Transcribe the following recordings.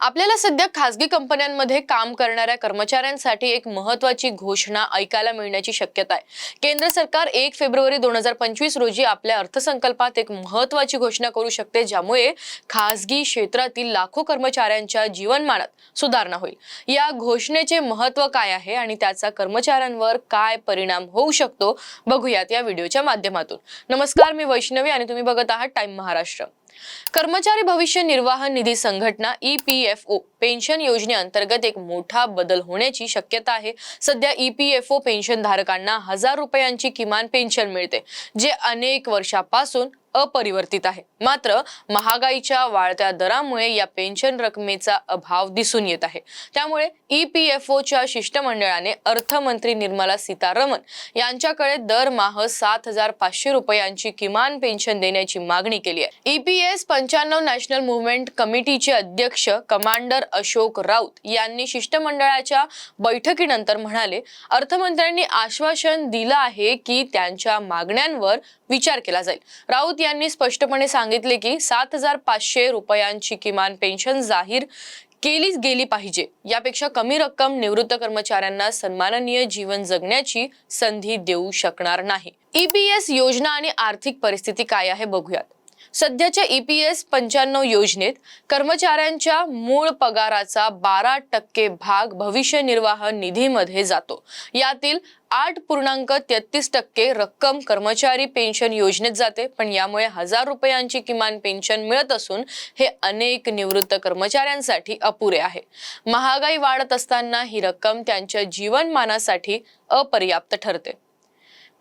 आपल्याला सध्या खासगी कंपन्यांमध्ये काम करणाऱ्या कर्मचाऱ्यांसाठी एक महत्वाची घोषणा ऐकायला मिळण्याची शक्यता आहे. केंद्र सरकार एक फेब्रुवारी दोन हजार पंचवीस रोजी आपल्या अर्थसंकल्पात एक महत्वाची घोषणा करू शकते ज्यामुळे खासगी क्षेत्रातील लाखो कर्मचाऱ्यांच्या जीवनमानात सुधारणा होईल. या घोषणेचे महत्त्व काय आहे आणि त्याचा कर्मचाऱ्यांवर काय परिणाम होऊ शकतो बघूयात या व्हिडिओच्या माध्यमातून. नमस्कार मी वैष्णवी आणि तुम्ही बघत आहात टाइम महाराष्ट्र. कर्मचारी भविष्य निर्वाह निधी संघटना E P F O pension योजनेअंतर्गत एक मोठा बदल होण्याची शक्यता आहे. सध्या E P F O pension धारकांना हजार रुपयांची किमान पेन्शन मिळते जे अनेक वर्षापासून अपरिवर्तित आहे. मात्र महागाईच्या वाढत्या दरामुळे या पेन्शन रकमेचा अभाव दिसून येत आहे. त्यामुळे ई पी एफ ओच्या शिष्टमंडळाने अर्थमंत्री निर्मला सीतारमण यांच्याकडे दरमाह सात हजार पाचशे रुपयांची किमान पेन्शन देण्याची मागणी केली आहे. ई पी एस पंच्याण्णव नॅशनल मुवमेंट कमिटीचे अध्यक्ष कमांडर अशोक राऊत यांनी शिष्टमंडळाच्या बैठकीनंतर म्हणाले अर्थमंत्र्यांनी आश्वासन दिलं आहे की त्यांच्या मागण्यांवर विचार केला जाईल. राऊत राऊत यांनी स्पष्टपणे सांगितले की सात हजार पाचशे रुपयांची किमान पेन्शन जाहीर केलीच गेली पाहिजे. यापेक्षा कमी रक्कम निवृत्त कर्मचाऱ्यांना सन्माननीय जीवन जगण्याची संधी देऊ शकणार नाही. ईपीएस योजना आणि आर्थिक परिस्थिती काय आहे बघूयात. सध्याच्या ई पी एस पंच्याण्णव योजनेत कर्मचाऱ्यांच्या मूळ पगाराचा बारा टक्के भाग भविष्य निर्वाह निधीमध्ये जातो. यातील आठ पूर्णांक तेहतीस टक्के रक्कम कर्मचारी पेन्शन योजनेत जाते पण यामुळे हजार रुपयांची किमान पेन्शन मिळत असून हे अनेक निवृत्त कर्मचाऱ्यांसाठी अपुरे आहे. महागाई वाढत असताना ही रक्कम त्यांच्या जीवनमानासाठी अपर्याप्त ठरते.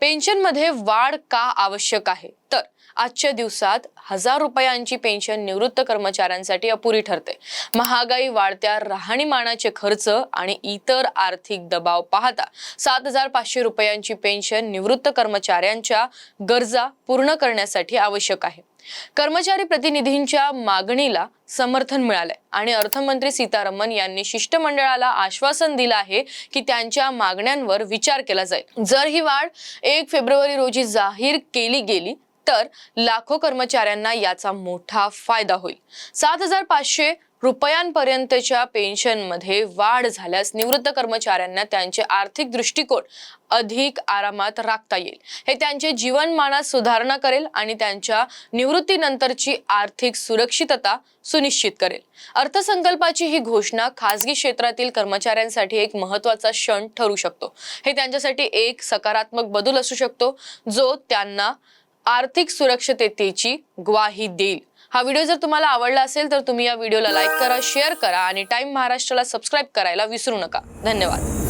पेन्शनमध्ये वाढ का आवश्यक आहे? तर आजच्या दिवसात हजार रुपयांची पेन्शन निवृत्त कर्मचाऱ्यांसाठी अपुरी ठरते. महागाई वाढत्या राहणीमानाचे खर्च आणि इतर आर्थिक दबाव पाहता सात हजार पाचशे रुपयांची पेन्शन निवृत्त कर्मचाऱ्यांच्या गरजा पूर्ण करण्यासाठी आवश्यक आहे. कर्मचारी प्रतिनिधींच्या मागणीला समर्थन मिळालंय आणि अर्थमंत्री सीतारामन यांनी शिष्टमंडळाला आश्वासन दिलं आहे की त्यांच्या मागण्यांवर विचार केला जाईल. जर ही वाढ एक फेब्रुवारी रोजी जाहीर केली गेली तर लाखो कर्मचाऱ्यांना याचा मोठा फायदा होईल. सात हजार पाचशे रुपयांपर्यंतच्या पेन्शनमध्ये वाढ झाल्यास निवृत्त कर्मचाऱ्यांना त्यांचे आर्थिक दृष्टिकोन अधिक आरामात राखता येईल. हे त्यांचे जीवनमानात सुधारणा करेल आणि त्यांच्या निवृत्तीनंतरची आर्थिक सुरक्षितता सुनिश्चित करेल. अर्थसंकल्पाची ही घोषणा खासगी क्षेत्रातील कर्मचाऱ्यांसाठी एक महत्त्वाचा क्षण ठरू शकतो. हे त्यांच्यासाठी एक सकारात्मक बदल असू शकतो जो त्यांना आर्थिक सुरक्षिततेची ग्वाही देईल. हा व्हिडिओ जर तुम्हाला आवडला असेल तर तुम्ही या व्हिडिओला लाईक करा शेअर करा आणि टाइम महाराष्ट्राला सबस्क्राईब करायला विसरू नका. धन्यवाद.